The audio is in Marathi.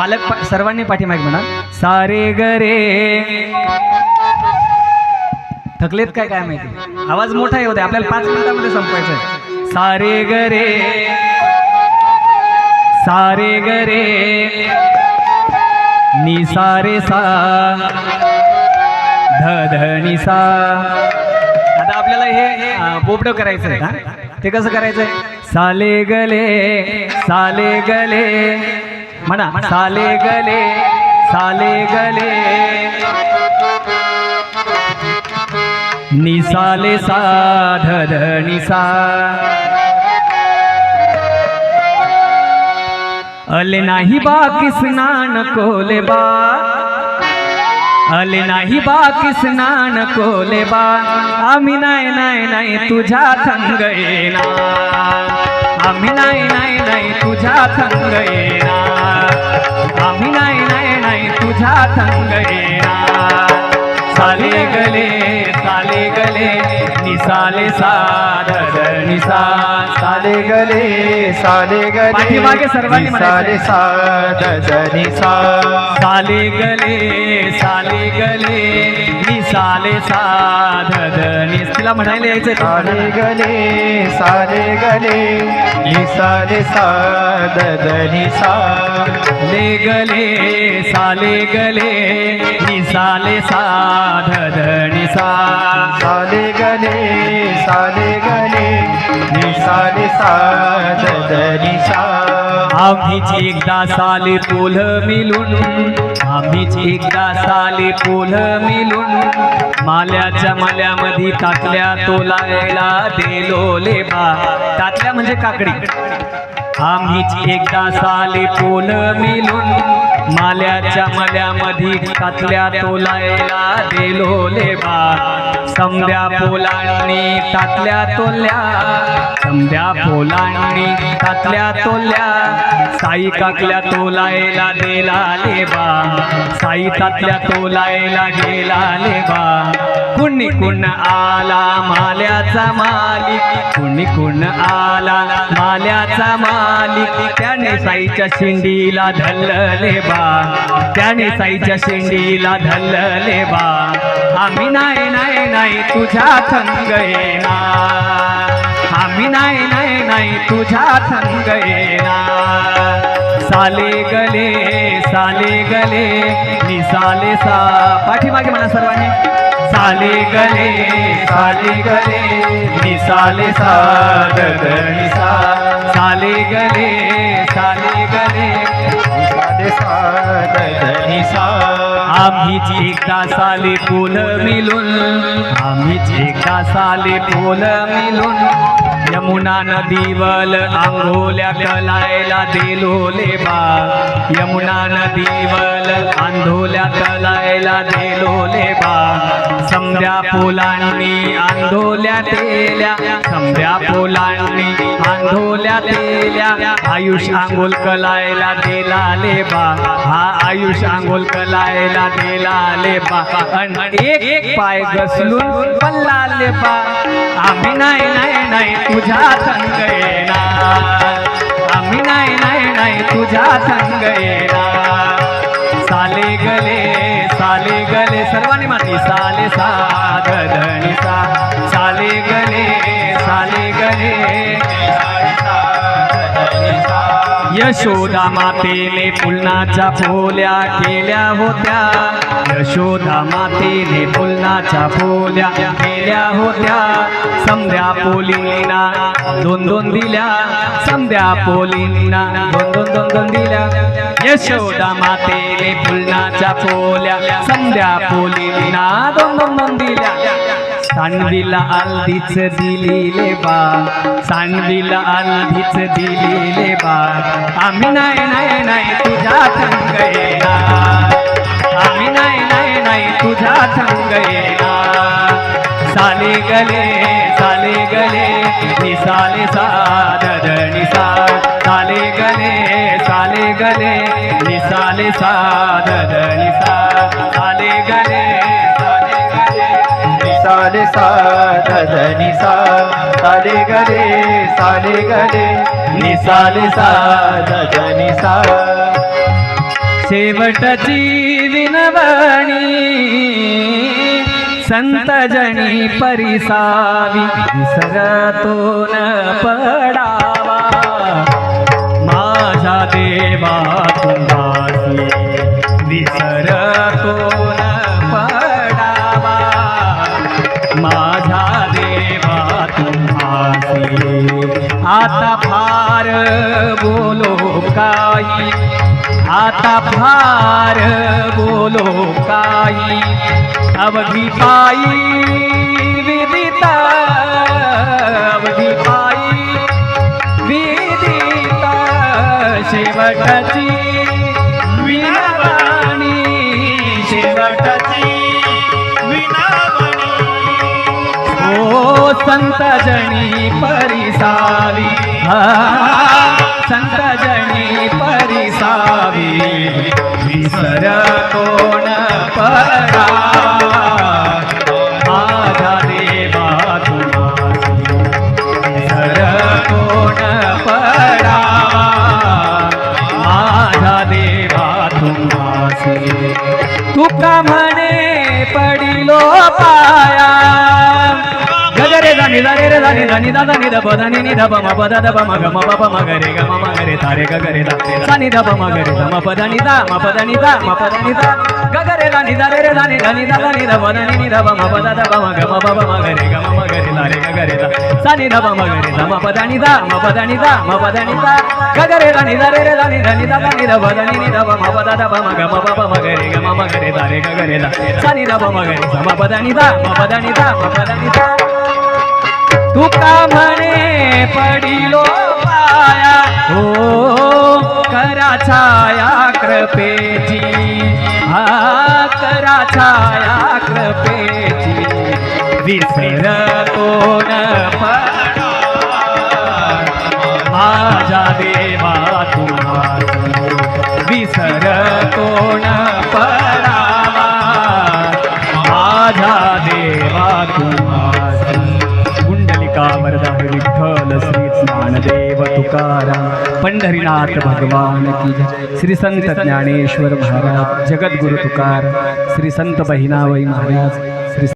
पालक पा- सर्वांनी पाठीमागे म्हणा. सारे गरे. थकलेत काय काय माहिती? आवाज मोठा येऊ दे आपल्याला पाच मिनिटामध्ये संपवायचं आहे सारे गरे. सारे गरे. नि सारे सा ध ध नि सा आता आपल्याला हे पोपडं बोबडं करायचं आहे का? ते कसं करायचं आहे साले गले साले गले. म्हणा साले गले साले गले निसाले सा ध निसा अले नाही बा किसनान कोले बा अले नाही बा किसनान कोले बा? आम्ही नाही नाही नाही तुझ्या संग येणार. आम्ही नाही नाही नाही तुझ्या संग येणार. आम्ही नाही नाही नाही तुझ्या संग येणार. साले गले साले गले निसाले साध निसा साले गले साले गले पाठीमागे सर्वांनी साले म्हणायचं. सा नी सा साले गले साले गले निसाले साध निस तिला म्हणायला यायचं साले गले साले गले नी साले सा नी सा ले गले साले गले निसाले साध निसा साले गले साले गले नी साले सा नी सा आम्हीच एकदा साले पोल मिलून आम्हीच एकदा साले पोल मिलून माल्याच्या माल्यामध्ये टाकल्या तोलायला देलो लेबा। टाकल्या म्हणजे काकडी. आम्हीच एकदा साले पोल मिलून माल्याच्या मल्यामध्ये कातल्या तोलायला देलो लेबा समद्या पोलांनी तातल्या तोल्या समद्या पोलांनी तातल्या तोल्या. साई काकल्या तोलायला गेला लेबा साई तातल्या तोलायला गेला लेबा कुणी कुण आला माल्याचा मालिक? कुणी कुण आला माल्याचा मालिक? त्याने साईच्या शिंडीला धल्लले बा. त्याने साईच्या शिंडीला धल्लले बा. आम्ही नाही नाही नाही तुझ्या थंग येणार. आम्ही नाही नाही नाही तुझ्या थंग येणार. साले गले साले गले निसाले सा. पाठीमागे म्हणा सर्वांनी. साले गले साले गले निसाले सा निसा साले गले साले गले साले सा नी आम्हीच एकदा साले पोल मिलून आम्हीच एकदा साले पोल मिलून यमुना नदीवल आंघोल्या कलायला देलो बा यमुना नदीवल आंधोल्या कलायला देलो लेबा समध्या पोलांनी आंधोल्या तेल्या. समध्या पोलांनी आंधोल्या तेल्या. आयुष आंघोल कलायला देला लेबा हा आयुष आंघोल कलायला देला लेबा अन एक एक पाय घसलून पल्ला लेबा आम्ही नाही नाही नाही तुझ्या संग येणार. आम्ही नाही नाही नाही तुझ्या संग येणार. साले गले साले गले सर्वांनी माती साले साध धणी सा यशोदा मातेने पुलनाच्या पोल्या केल्या होत्या. यशोदा मातेने पुलनाच्या पोल्या केल्या होत्या. समद्या पोलींना दोन दोन दिल्या. समद्या पोलींना दोन दोन दोन दोन दिल्या. यशोदा मातेने पुलनाच्या पोल्या समद्या पोलींना दोन दोन दोन दिल्या. सानवीला आलधीच दिलेले बा सानवीला आलधीच दिलेले बा आम्ही नाही नाही नाही तुझ्या थंग येणार आम्ही नाही नाही नाही तुझ्या थंग येणार साले गले साले गले निसाले साध निसा साले गले साले गले निसाले साध निसा साले गले साले सा सा साले गले साले गले निसाले सा सा। शेवटची विनवणी संत जणी परिसावी विसरतो न पडावा। माझा देवा तुम्हासी बोलो काही आता फार बोलो काही अवधी पायी विदिता अवधी पायी विदिता शेवटची विनवाणी शेवटची ओ संत जणी परिसावी हा, संत जणी परिसावी विसर कोण परा रे दानी दानी दादा नि दब दानी नि दब म पद दब म ग म प प म ग रे ग म म ग रे तारे ग ग रे दा सा नि दब म ग रे दा म प दा नि दा म प दा नि दा म प दा नि दा ग ग रे दानी दारे रे दानी दानी दादा नि दब दानी नि दब म प दा दब म ग म प प म ग रे ग म म ग रे तारे ग ग रे दा सा नि दब म ग रे दा म प दा नि दा म प दा नि दा म प दा नि दा ग ग रे दानी दारे रे दानी दानी दादा नि दब दानी नि दब म प दा दब म ग म प प म ग रे ग म म ग रे तारे ग ग रे दा सा नि दब म ग रे दा म प दा नि दा म प दा नि दा म प दा नि दा तुका म्हणे पडिलो पाया. हो करा छाया कृपेची हा करा छाया कृपेची विसर कोण माझा देवा तुम्हा विसर कोण तुकाराम पंढरीनाथ भगवान की जय। श्री संत ज्ञानेश्वर महाराज जगद्गुरु तुकार। श्री संत बहिणाबाई महाराज